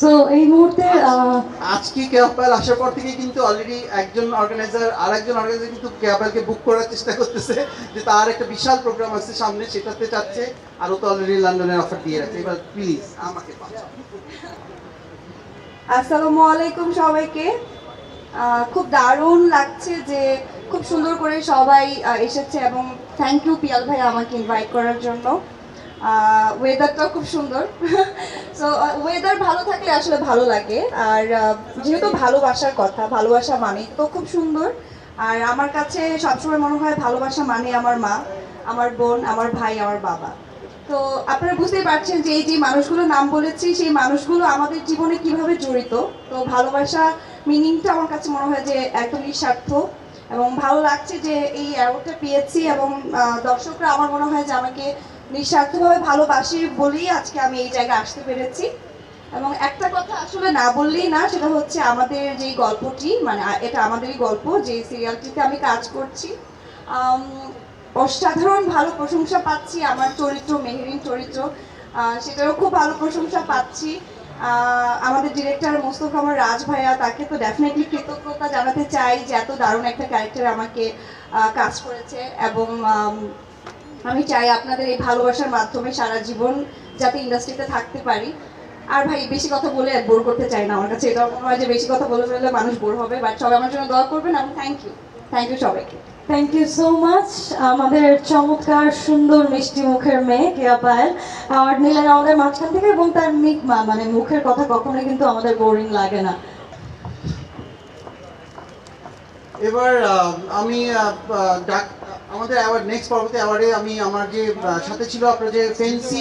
So এই মুহূর্তে আজকে কেয়াপাল আসার পর থেকে কিন্তু অলরেডি একজন অর্গানাইজার আর একজন অর্গানাইজার কিন্তু কেয়াপালকে বুক করার চেষ্টা করতেছে যে তার একটা বিশাল প্রোগ্রাম আছে সামনে সেটাতে চাচ্ছে আর ও তো অলরেডি লন্ডনের অফার দিয়ে রাখছে। এবার প্লিজ আমাকে আসসালামু আলাইকুম সবাইকে। খুব দারুণ লাগছে যে খুব সুন্দর করে সবাই এসেছে এবং থ্যাংক ইউ পিয়াল ভাই আমাকে ইনভাইট করার জন্য। ওয়েদারটা খুব সুন্দর। সো ওয়েদার ভালো থাকলে আসলে ভালো লাগে। আর যেহেতু ভালোবাসার কথা, ভালোবাসা মানে তো খুব সুন্দর। আর আমার কাছে সবসময় মনে হয় ভালোবাসা মানে আমার মা, আমার বোন, আমার ভাই, আমার বাবা। তো আপনারা বুঝতেই পারছেন যে এই যে মানুষগুলোর নাম বলেছি, সেই মানুষগুলো আমাদের জীবনে কীভাবে জড়িত? তো ভালোবাসা মিনিংটা আমার কাছে মনে হয় যে একদম নিঃস্বার্থ এবং ভালো লাগছে যে এই অ্যাওয়ার্ডটা পেয়েছি এবং দর্শকরা আমার মনে হয় যে আমাকে নিঃস্বার্থভাবে ভালোবাসি বলেই আজকে আমি এই জায়গায় আসতে পেরেছি। এবং একটা কথা আসলে না বললেই না, সেটা হচ্ছে আমাদের যে গল্পটি মানে এটা আমাদেরই গল্প, যে সিরিয়ালটিতে আমি কাজ করছি। অসাধারণ ভালো প্রশংসা পাচ্ছি আমার চরিত্র, মেহেরিন চরিত্র। সেটারও খুব ভালো প্রশংসা পাচ্ছি। আমাদের ডিরেক্টর মোস্তফা আমার রাজ ভাইয়া, তাকে তো ডেফিনেটলি কৃতজ্ঞতা জানাতে চাই যে এত দারুণ একটা ক্যারেক্টার আমাকে কাজ করেছে। এবং আম, চাই আপনাদের এই ভালোবাসার মাধ্যমে সারা জীবন যাতে ইন্ডাস্ট্রিতে থাকতে পারি। আর ভাই বেশি কথা বলে বোর করতে চাই না। আমার কাছে এটা মনে হয় যে বেশি কথা বলে ফেললে মানুষ বোর হবে। বাট সবাই আমার জন্য দোয়া করবেন এবং থ্যাংক ইউ থ্যাংক ইউ সবাইকে। থ্যাংক ইউ সো মাচ আমাদের চমৎকার সুন্দর মিষ্টি মুখের মেয়ে কেয়া পায়েল। অ্যাওয়ার্ড নিলেন আমাদের মাঝখান থেকে এবং তার মিক মা- মানে মুখের কথা কখনোই কিন্তু আমাদের বোরিং লাগে না। এবার আহ, আমি ডাক আমাদের অ্যাওয়ার্ড নেক্সট পর্বতে অ্যাওয়ার্ডে আমি আমার যে সাথে ছিল আপনার যে ফেন্সি